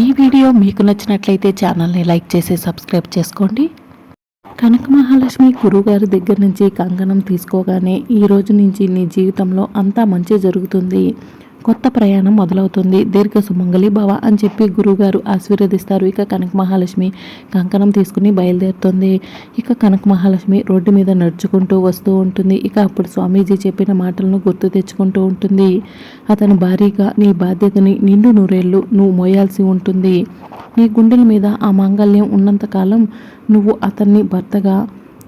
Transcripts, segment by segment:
ఈ వీడియో మీకు నచ్చినట్లయితే ఛానల్ని లైక్ చేసి సబ్స్క్రైబ్ చేసుకోండి. కనక మహాలక్ష్మి గురువుగారి దగ్గర నుంచి కంకణం తీసుకోగానే ఈ రోజు నుంచి నీ జీవితంలో అంతా మంచి జరుగుతుంది. కొత్త ప్రయాణం మొదలవుతుంది. దీర్ఘ సుమంగళి భవ అని చెప్పి గురువుగారు ఆశీర్వదిస్తారు. ఇక కనక మహాలక్ష్మి కంకణం తీసుకుని బయలుదేరుతుంది. ఇక కనక మహాలక్ష్మి రోడ్డు మీద నడుచుకుంటూ వస్తూ ఉంటుంది. ఇక అప్పుడు స్వామీజీ చెప్పిన మాటలను గుర్తు తెచ్చుకుంటూ ఉంటుంది. అతని భారీగా నీ బాధ్యతని నిండు నూరేళ్ళు నువ్వు మోయాల్సి ఉంటుంది. నీ గుండెల మీద ఆ మాంగళ్యం ఉన్నంతకాలం నువ్వు అతన్ని భర్తగా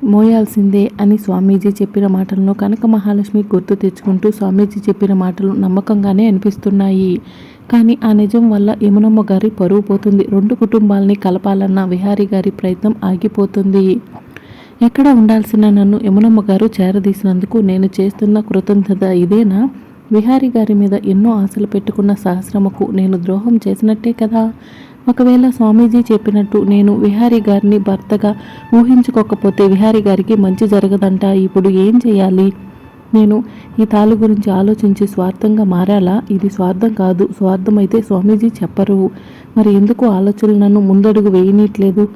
మోయాల్సిందే అని స్వామీజీ చెప్పిన మాటలను కనక మహాలక్ష్మి గుర్తు తెచ్చుకుంటూ స్వామీజీ చెప్పిన మాటలు నమ్మకంగానే అనిపిస్తున్నాయి. కానీ ఆ నిజం వల్ల యమునమ్మ గారి పరువు పోతుంది. రెండు కుటుంబాలని కలపాలన్న విహారీ గారి ప్రయత్నం ఆగిపోతుంది. ఎక్కడ ఉండాల్సిన నన్ను యమునమ్మ గారు చేరదీసినందుకు నేను చేస్తున్న కృతజ్ఞత ఇదేనా? విహారీ గారి మీద ఎన్నో ఆశలు పెట్టుకున్న సహస్రముకు నేను ద్రోహం చేసినట్టే కదా? ఒకవేళ స్వామీజీ చెప్పినట్టు నేను విహారీ గారిని భర్తగా ఊహించుకోకపోతే విహారీ గారికి మంచి జరగదంట. ఇప్పుడు ఏం చేయాలి? నేను ఈ తాళి గురించి ఆలోచించి స్వార్థంగా మారాలా? ఇది స్వార్థం కాదు. స్వార్థం అయితే స్వామీజీ చెప్పరు. మరి ఎందుకు ఆలోచనలను ముందడుగు వేయనీయట్లేదు?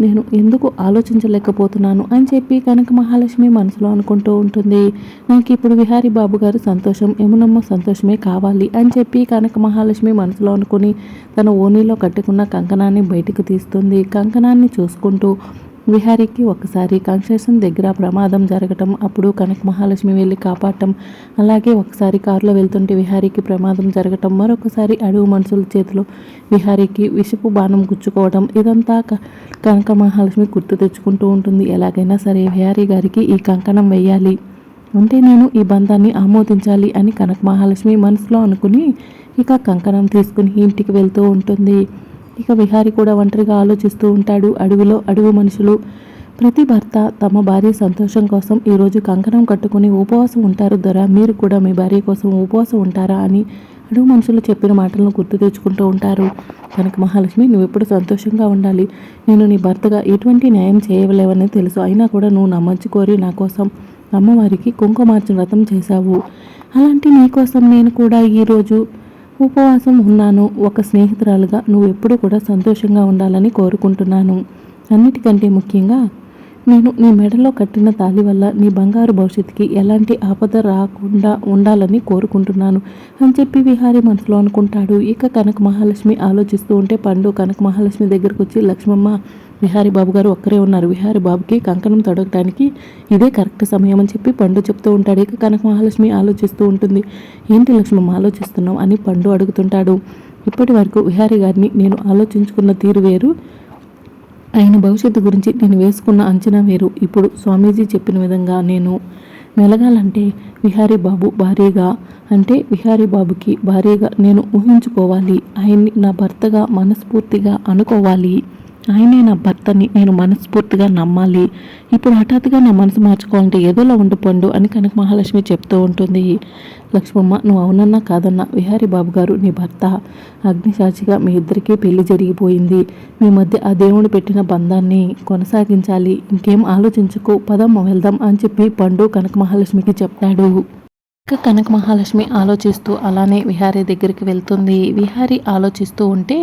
నేను ఎందుకు ఆలోచించలేకపోతున్నాను అని చెప్పి కనక మహాలక్ష్మి మనసులో అనుకుంటూ ఉంటుంది. నాకు ఇప్పుడు విహారీ బాబు గారు సంతోషం యమునమ్మ సంతోషమే కావాలి అని చెప్పి కనక మహాలక్ష్మి మనసులో అనుకుని తన ఓనీలో కట్టుకున్న కంకణాన్ని బయటకు తీస్తుంది. కంకణాన్ని చూసుకుంటూ విహారీకి ఒకసారి కన్స్ట్రక్షన్ దగ్గర ప్రమాదం జరగటం అప్పుడు కనక మహాలక్ష్మి వెళ్ళి కాపాడటం. అలాగే ఒకసారి కారులో వెళ్తుంటే విహారీకి ప్రమాదం జరగటం మరొకసారి అడుగు మనుషుల చేతిలో విహారీకి విషపు బాణం గుచ్చుకోవడం ఇదంతా కనక మహాలక్ష్మి గుర్తు తెచ్చుకుంటూ ఉంటుంది. ఎలాగైనా సరే విహారీ గారికి ఈ కంకణం వేయాలి ఉంటే నేను ఈ బంధాన్ని ఆమోదించాలి అని కనక మహాలక్ష్మి మనసులో అనుకుని ఇక కంకణం తీసుకుని ఇంటికి వెళ్తూ ఉంటుంది. ఇక విహారి కూడా ఒంటరిగా ఆలోచిస్తూ ఉంటాడు. అడవిలో అడవి మనుషులు ప్రతి భర్త తమ భార్య సంతోషం కోసం ఈరోజు కంకణం కట్టుకుని ఉపవాసం ఉంటారు. దొర మీరు కూడా మీ భార్య కోసం ఉపవాసం ఉంటారా అని అడుగు మనుషులు చెప్పిన మాటలను గుర్తు తెచ్చుకుంటూ ఉంటారు. కనుక మహాలక్ష్మి నువ్వు ఎప్పుడు సంతోషంగా ఉండాలి. నేను నీ భర్తగా ఎటువంటి న్యాయం చేయలేవని తెలుసు. అయినా కూడా నువ్వు నా మంచి కోరి నా కోసం అమ్మవారికి కుంకుమార్చన వ్రతం చేశావు. అలాంటి నీ కోసం నేను కూడా ఈరోజు ఉపవాసం ఉన్నాను. ఒక స్నేహితురాలుగా నువ్వు ఎప్పుడూ కూడా సంతోషంగా ఉండాలని కోరుకుంటున్నాను. అన్నిటికంటే ముఖ్యంగా నేను నీ మెడలో కట్టిన తాలి వల్ల నీ బంగారు భవిష్యత్తుకి ఎలాంటి ఆపద రాకుండా ఉండాలని కోరుకుంటున్నాను అని చెప్పి విహారీ మనసులో అనుకుంటాడు. ఇక కనక మహాలక్ష్మి ఆలోచిస్తూ ఉంటే పండు కనక మహాలక్ష్మి దగ్గరకు వచ్చి లక్ష్మమ్మ విహారీ బాబు గారు ఒక్కరే ఉన్నారు. విహారీ బాబుకి కంకణం తొడగటానికి ఇదే కరెక్ట్ సమయం అని చెప్పి పండు చెప్తూ ఉంటాడు. ఇక కనక మహాలక్ష్మి ఆలోచిస్తూ ఉంటుంది. ఏంటి లక్ష్మమ్మ ఆలోచిస్తున్నావు అని పండు అడుగుతుంటాడు. ఇప్పటి వరకు విహారీ గారిని నేను ఆలోచించుకున్న తీరు వేరు. ఆయన భవిష్యత్తు గురించి నేను వేసుకున్న అంచనా వేరు. ఇప్పుడు స్వామీజీ చెప్పిన విధంగా నేను మెలగాలంటే విహారీ బాబు భార్యగా అంటే విహారీ బాబుకి భార్యగా నేను ఊహించుకోవాలి. ఆయన్ని నా భర్తగా మనస్ఫూర్తిగా అనుకోవాలి. ఆయనే నా భర్తని నేను మనస్ఫూర్తిగా నమ్మాలి. ఇప్పుడు హఠాత్తుగా నా మనసు మార్చుకోవాలంటే ఏదోలా ఉండిపోండు అని కనక మహాలక్ష్మి చెప్తూ ఉంటుంది. లక్ష్మమ్మ నువ్వు అవునన్నా కాదన్నా విహారీ బాబు గారు నీ భర్త. అగ్నిసాక్షిగా మీ ఇద్దరికీ పెళ్ళి జరిగిపోయింది. మీ మధ్య ఆ దేవుడు పెట్టిన బంధాన్ని కొనసాగించాలి. ఇంకేం ఆలోచించుకో పదమ్మ వెళ్దాం అని చెప్పి పండు కనక మహాలక్ష్మికి చెప్తాడు. ఇక కనక మహాలక్ష్మి ఆలోచిస్తూ అలానే విహారీ దగ్గరికి వెళ్తుంది. విహారీ ఆలోచిస్తూ ఉంటే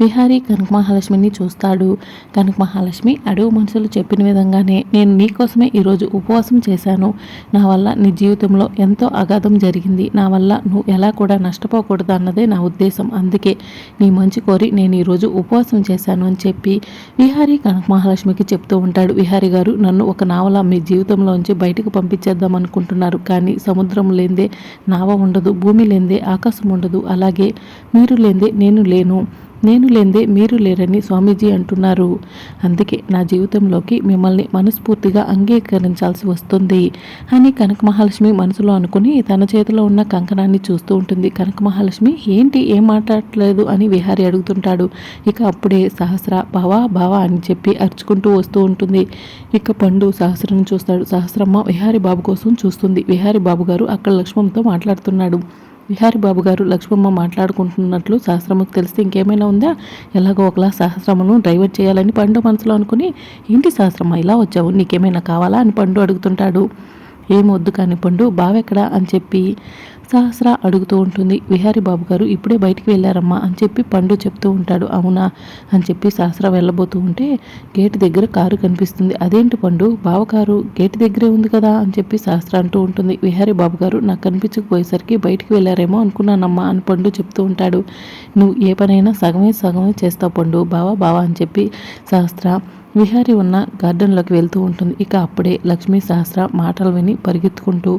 విహారీ కనక మహాలక్ష్మిని చూస్తాడు. కనక మహాలక్ష్మి అడవు మనుషులు చెప్పిన విధంగానే నేను నీకోసమే ఈరోజు ఉపవాసం చేశాను. నా వల్ల నీ జీవితంలో ఎంతో అగాధం జరిగింది. నా వల్ల నువ్వు ఎలా కూడా నష్టపోకూడదు అన్నదే నా ఉద్దేశం. అందుకే నీ మంచి కోరి నేను ఈరోజు ఉపవాసం చేశాను అని చెప్పి విహారీ కనక మహాలక్ష్మికి చెప్తూ ఉంటాడు. విహారీ గారు నన్ను ఒక నావల మీ జీవితంలోంచి బయటకు పంపించేద్దాం అనుకుంటున్నారు. కానీ సముద్రం లేందే నావ ఉండదు భూమి లేందే ఆకాశం ఉండదు అలాగే మీరు లేందే నేను లేను. నేను లేందే మీరు లేరని స్వామీజీ అంటున్నారు. అందుకే నా జీవితంలోకి మిమ్మల్ని మనస్ఫూర్తిగా అంగీకరించాల్సి వస్తుంది అని కనక మహాలక్ష్మి మనసులో అనుకుని తన చేతిలో ఉన్న కంకణాన్ని చూస్తూ ఉంటుంది. కనక మహాలక్ష్మి ఏంటి? ఏం మాట్లాడలేదు? అని విహారి అడుగుతుంటాడు. ఇక అప్పుడే సహస్ర భవా భవా అని చెప్పి అరుచుకుంటూ వస్తూ ఉంటుంది. ఇక పండు సహస్రను చూస్తాడు. సహస్రమ్మ విహారి బాబు కోసం చూస్తుంది. విహారి బాబు గారు అక్కడ లక్ష్మంతో మాట్లాడుతున్నాడు. విహారి బాబు గారు లక్ష్మమ్మ మాట్లాడుకుంటున్నట్లు సహస్రమ్మకు తెలిస్తే ఇంకేమైనా ఉందా? ఎలాగో ఒకలా సహస్రమ్మను డైవర్ట్ చేయాలని పండు మనసులో అనుకుని ఏంటి సహస్రమ్మ ఇలా వచ్చావు? నీకేమైనా కావాలా? అని పండు అడుగుతుంటాడు. ఏం వద్దు కానీ పండు బావెక్కడా? అని చెప్పి సహస్ర అడుగుతూ ఉంటుంది. విహారీ బాబు గారు ఇప్పుడే బయటికి వెళ్ళారమ్మా అని చెప్పి పండు చెప్తూ ఉంటాడు. అవునా అని చెప్పి సహస్ర వెళ్ళబోతూ ఉంటే గేటు దగ్గర కారు కనిపిస్తుంది. అదేంటి పండు బావ కారు గేటు దగ్గరే ఉంది కదా అని చెప్పి సహస్ర అంటూ ఉంటుంది. విహారీ బాబు గారు నాకు కనిపించకపోయేసరికి బయటికి వెళ్ళారేమో అనుకున్నానమ్మా అని పండు చెప్తూ ఉంటాడు. నువ్వు ఏ పనైనా సగమే సగమే చేస్తావు పండు బావా బావా అని చెప్పి సహస్ర విహారి ఉన్న గార్డెన్లోకి వెళ్తూ ఉంటుంది. ఇక అప్పుడే లక్ష్మీ సహస్ర మాటలు విని పరిగెత్తుకుంటూ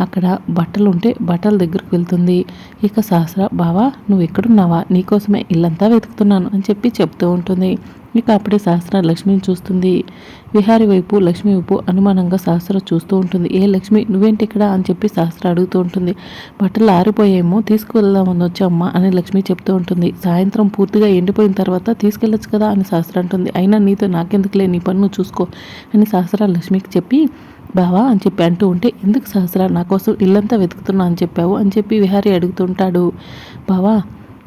అక్కడ బట్టలు ఉంటే బట్టలు దగ్గరకు వెళ్తుంది. ఇక సహస్ర బావా నువ్వు ఎక్కడున్నావా? నీకోసమే ఇల్లంతా వెతుకుతున్నాను అని చెప్పి చెప్తూ ఉంటుంది. ఇక అప్పుడే సహస్ర లక్ష్మిని చూస్తుంది. విహారి వైపు లక్ష్మి వైపు అనుమానంగా సహస్ర చూస్తూ ఉంటుంది. ఏ లక్ష్మి నువ్వేంటి ఇక్కడ? అని చెప్పి సహస్ర అడుగుతూ ఉంటుంది. బట్టలు ఆరిపోయేమో తీసుకువెళ్దామని వచ్చామ్మా అని లక్ష్మి చెప్తూ ఉంటుంది. సాయంత్రం పూర్తిగా ఎండిపోయిన తర్వాత తీసుకెళ్ళొచ్చు కదా అని సహస్ర అంటుంది. అయినా నీతో నాకెందుకులే నీ పన్ను చూసుకో అని సహస్ర లక్ష్మికి చెప్పి బావా అని చెప్పి అంటూ ఉంటే ఎందుకు సహస్ర నా కోసం ఇల్లంతా వెతుకుతున్నా అని చెప్పావు? అని చెప్పి విహారీ అడుగుతుంటాడు. బావా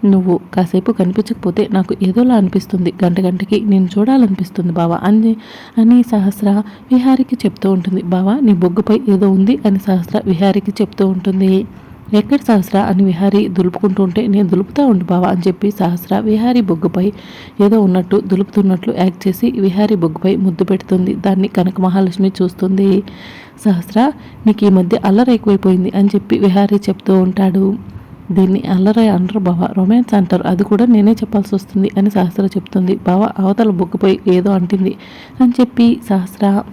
నువ్వు కాసేపు కనిపించకపోతే నాకు ఏదోలా అనిపిస్తుంది. గంట గంటకి నేను చూడాలనిపిస్తుంది బావా అని అని సహస్ర విహారికి చెప్తూ ఉంటుంది. బావా నీ బొగ్గుపై ఏదో ఉంది అని సహస్ర విహారికి చెప్తూ ఉంటుంది. ఎక్కడ సహస్ర అని విహారి దులుపుకుంటూ ఉంటే నేను దులుపుతా ఉండు బావా అని చెప్పి సహస్ర విహారీ బొగ్గుపై ఏదో ఉన్నట్టు దులుపుతున్నట్లు యాక్ట్ చేసి విహారీ బొగ్గుపై ముద్దు పెడుతుంది. దాన్ని కనక మహాలక్ష్మి చూస్తుంది. సహస్ర నీకు ఈ మధ్య అల్లరి ఎక్కువైపోయింది అని చెప్పి విహారీ చెప్తూ ఉంటాడు. దీన్ని అల్లరి అంటారు బావ రొమాన్స్ అంటారు. అది కూడా నేనే చెప్పాల్సి వస్తుంది అని సహస్ర చెప్తుంది. బావ అవతల బొగ్గుపై ఏదో అంటింది అని చెప్పి సహస్ర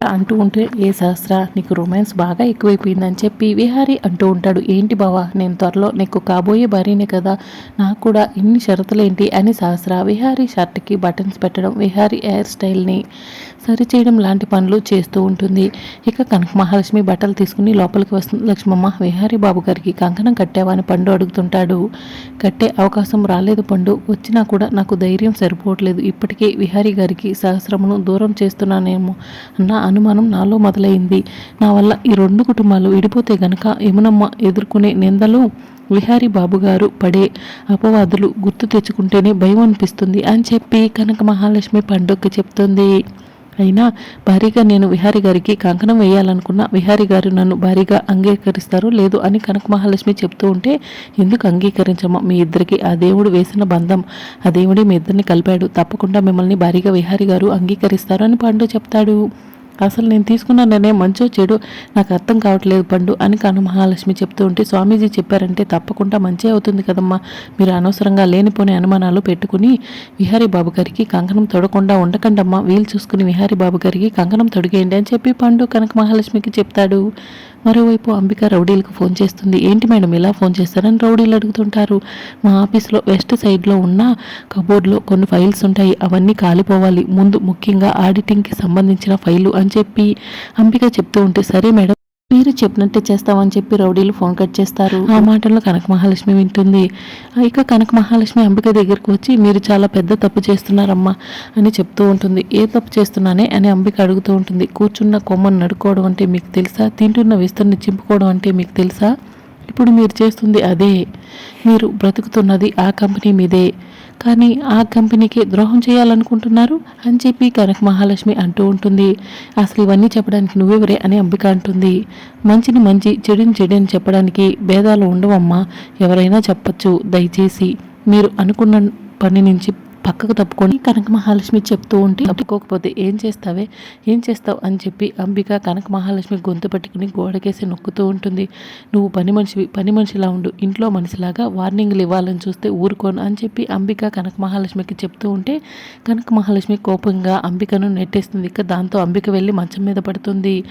అంటూ ఉంటే ఏ సహస్ర నీకు రొమాన్స్ బాగా ఎక్కువైపోయిందని చెప్పి విహారీ అంటూ ఉంటాడు. ఏంటి బావా నేను త్వరలో నీకు కాబోయే భార్యనే కదా. నాకు కూడా ఇన్ని షరతులేంటి? అని సహస్ర విహారీ షర్ట్కి బటన్స్ పెట్టడం విహారీ హెయిర్ స్టైల్ని సరిచేయడం లాంటి పనులు చేస్తూ ఉంటుంది. ఇక కనక మహాలక్ష్మి బట్టలు తీసుకుని లోపలికి వస్తుంది. లక్ష్మమ్మ విహారీ బాబు గారికి కంకణం కట్టావని పండు అడుగుతుంటాడు. కట్టే అవకాశం రాలేదు పండు. వచ్చినా కూడా నాకు ధైర్యం సరిపోవట్లేదు. ఇప్పటికే విహారీ గారికి సహస్రమును దూరం చేస్తున్నానేమో అన్న అనుమానం నాలో మొదలైంది. నా వల్ల ఈ రెండు కుటుంబాలు విడిపోతే గనక యమునమ్మ ఎదుర్కొనే నిందలు విహారీ బాబు గారు పడే అపవాదులు గుర్తు తెచ్చుకుంటేనే భయం అనిపిస్తుంది అని చెప్పి కనక మహాలక్ష్మి పండుగ చెప్తుంది. అయినా భారీగా నేను విహారి గారికి కంకణం వేయాలనుకున్న విహారి గారు నన్ను భారీగా అంగీకరిస్తారు లేదు అని కనక మహాలక్ష్మి చెప్తూ ఉంటే ఎందుకు అంగీకరించమో? మీ ఇద్దరికి ఆ దేవుడు వేసిన బంధం. ఆ దేవుడే మీ ఇద్దరిని కలిపాడు. తప్పకుండా మిమ్మల్ని భారీగా విహారి గారు అంగీకరిస్తారు అని పండు చెప్తాడు. అసలు నేను తీసుకున్న నిర్ణయం మంచో చెడు నాకు అర్థం కావట్లేదు పండు అని కాను మహాలక్ష్మి చెప్తూ ఉంటే స్వామీజీ చెప్పారంటే తప్పకుండా మంచి అవుతుంది కదమ్మా. మీరు అనవసరంగా లేనిపోని అనుమానాలు పెట్టుకుని విహారీ బాబు గారికి కంకణం తొడకుండా ఉండకండమ్మా. వీలు చూసుకుని విహారీ బాబు గారికి కంకణం తొడిగేయండి అని చెప్పి పండు కనక మహాలక్ష్మికి చెప్తాడు. మరోవైపు అంబిక రౌడీలకు ఫోన్ చేస్తుంది. ఏంటి మేడం ఇలా ఫోన్ చేస్తారని రౌడీలు అడుగుతుంటారు. మా ఆఫీస్లో వెస్ట్ సైడ్లో ఉన్న కబోర్డ్లో కొన్ని ఫైల్స్ ఉంటాయి. అవన్నీ కాలిపోవాలి. ముందు ముఖ్యంగా ఆడిటింగ్కి సంబంధించిన ఫైలు అని చెప్పి అంబిక చెప్తూ ఉంటే సరే మేడం మీరు చెప్పినట్టే చేస్తామని చెప్పి రౌడీలు ఫోన్ కట్ చేస్తారు. ఆ మాటల్లో కనక మహాలక్ష్మి వింటుంది. ఇక కనక మహాలక్ష్మి అంబిక దగ్గరకు వచ్చి మీరు చాలా పెద్ద తప్పు చేస్తున్నారమ్మా అని చెప్తూ ఉంటుంది. ఏ తప్పు చేస్తున్నానే అని అంబిక అడుగుతూ ఉంటుంది. కూర్చున్న కొమ్మను నడుకోవడం అంటే మీకు తెలుసా? తింటున్న విస్తరణ చింపుకోవడం అంటే మీకు తెలుసా? ఇప్పుడు మీరు చేస్తుంది అదే. మీరు బ్రతుకుతున్నది ఆ కంపెనీ మీదే. కానీ ఆ కంపెనీకి ద్రోహం చేయాలనుకుంటున్నారు అని చెప్పి కనక మహాలక్ష్మి అంటూ ఉంటుంది. అసలు ఇవన్నీ చెప్పడానికి నువ్వెవరే అని అంబిక అంటుంది. మంచిని మంచి చెడుని చెడు అని చెప్పడానికి భేదాలు ఉండవమ్మా. ఎవరైనా చెప్పచ్చు. దయచేసి మీరు అనుకున్న పని నుంచి పక్కకు తప్పుకొని కనక మహాలక్ష్మి చెప్తూ ఉంటే తప్పుకోకపోతే ఏం చేస్తావే? ఏం చేస్తావు? అని చెప్పి అంబిక కనక మహాలక్ష్మి గొంతు పట్టుకుని గోడకేసి నొక్కుతూ ఉంటుంది. నువ్వు పని మనిషివి పని మనిషిలా ఉండు. ఇంట్లో మనిషిలాగా వార్నింగ్లు ఇవ్వాలని చూస్తే ఊరుకోను అని చెప్పి అంబిక కనక మహాలక్ష్మికి చెప్తూ ఉంటే కనక మహాలక్ష్మి కోపంగా అంబికను నెట్టేస్తుంది. ఇక దాంతో అంబిక వెళ్ళి మంచం మీద పడుతుంది.